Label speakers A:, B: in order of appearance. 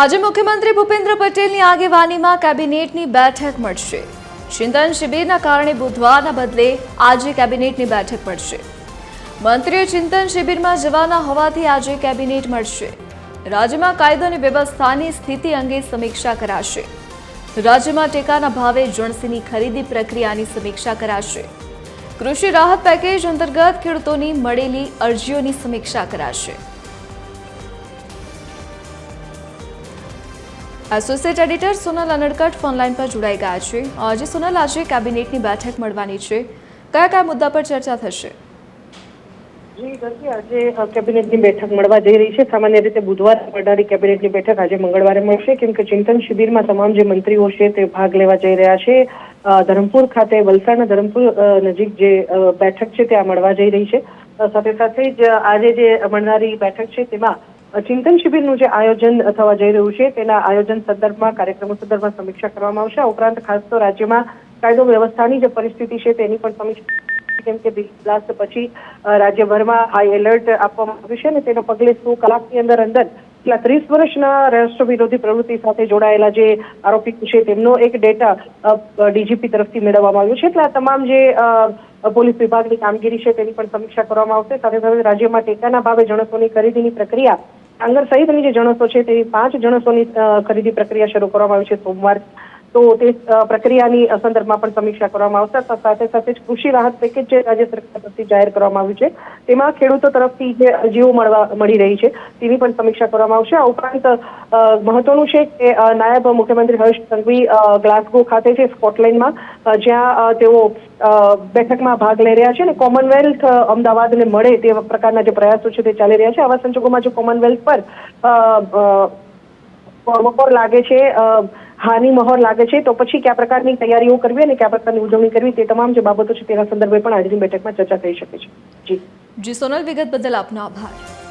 A: આજે મુખ્યમંત્રી ભૂપેન્દ્ર પટેલની આગેવાનીમાં કેબિનેટની બેઠક મળશે. ચિંતન શિબિરના કારણે બુધવારના બદલે આજે કેબિનેટની બેઠક મળશે. મંત્રીઓ ચિંતન શિબિરમાં જવાના હોવાથી આજે કેબિનેટ મળશે. રાજ્યમાં કાયદો અને વ્યવસ્થાની સ્થિતિ અંગે સમીક્ષા કરાશે. રાજ્યમાં ટેકાના ભાવે જણસીની ખરીદી પ્રક્રિયાની સમીક્ષા કરાશે. કૃષિ રાહત પેકેજ અંતર્ગત ખેડૂતોની મળેલી અરજીઓની સમીક્ષા કરાશે. Associate editor Sonal Anadkat phone line પર જોડાઈ ગયા છે. આજે સોનલ આજે કેબિનેટની બેઠક મળવાની છે. કયા કયા મુદ્દા પર ચર્ચા થશે?
B: આજે કેબિનેટની બેઠક મળવા જઈ રહી છે. સામાન્ય રીતે બુધવારે મળનારી કેબિનેટની બેઠક આજે મંગળવારે મળશે. કેમ કે ચિંતન શિબિરમાં તમામ જે મંત્રીઓ છે તે ભાગ લેવા જઈ રહ્યા છે. ધરમપુર ખાતે, વલસાડના ધરમપુર નજીક જે બેઠક છે ત્યાં મળવા જઈ રહી છે. સાથે સાથે જ આજે જે મળનારી બેઠક છે તેમાં ચિંતન શિબિરનું જે આયોજન થવા જઈ રહ્યું છે, તેના આયોજન સંદર્ભમાં, કાર્યક્રમો સંદર્ભમાં સમીક્ષા કરવામાં આવશે. ઉપરાંત ખાસ તો રાજ્યમાં કાયદો વ્યવસ્થાની જે પરિસ્થિતિ છે, તેની પણ સમીક્ષા કેમ કે બ્લાસ્ટ પછી રાજ્યભરમાં હાઈ એલર્ટ આપવામાં આવ્યું છે અને તેના પગલે સો કલાકની અંદર અંદર છેલ્લા ત્રીસ વર્ષના રાષ્ટ્ર વિરોધી પ્રવૃત્તિ સાથે જોડાયેલા જે આરોપી છે, તેમનો એક ડેટા ડીજીપી તરફથી મેળવવામાં આવ્યો છે. એટલે આ તમામ જે પોલીસ વિભાગની કામગીરી છે, તેની પણ સમીક્ષા કરવામાં આવશે. સાથે સાથે રાજ્યમાં ટેકાના ભાવે જણસોની ખરીદીની પ્રક્રિયા ડાંગર સહિતની જે જણસો છે તેવી પાંચ જણસોની ખરીદી પ્રક્રિયા શરૂ કરવામાં આવી છે સોમવાર. તો તે પ્રક્રિયાની સંદર્ભમાં પણ સમીક્ષા કરવામાં આવશે. સાથે સાથે જ કૃષિ રાહત પેકેજ જે રાજ્ય સરકાર તરફથી જાહેર કરવામાં આવ્યું છે તેમાં ખેડૂતો તરફથી જે અરજીઓ મળવા મળી રહી છે તેની પણ સમીક્ષા કરવામાં આવશે. આ ઉપરાંત મહત્વનું છે કે નાયબ મુખ્યમંત્રી હર્ષ સંઘવી ગ્લાસગો ખાતે છે સ્કોટલેન્ડમાં જ્યાં તેઓ બેઠકમાં ભાગ લઈ રહ્યા છે અને કોમનવેલ્થ અમદાવાદને મળે તે પ્રકારના જે પ્રયાસો છે તે ચાલી રહ્યા છે. આવા સંજોગોમાં જો કોમનવેલ્થ પર અ, લાગે છે અ, હાની મહોર લાગે છે. તો પછી કયા પ્રકારની તૈયારીઓ કરવી અને કયા પ્રકારની ઉજવણી કરવી તે તમામ જે બાબતો છે તેના સંદર્ભે પણ આજની બેઠકમાં ચર્ચા થઈ શકે છે. જી.
A: જી, સોનલ વિગત બદલ આપનો આભાર.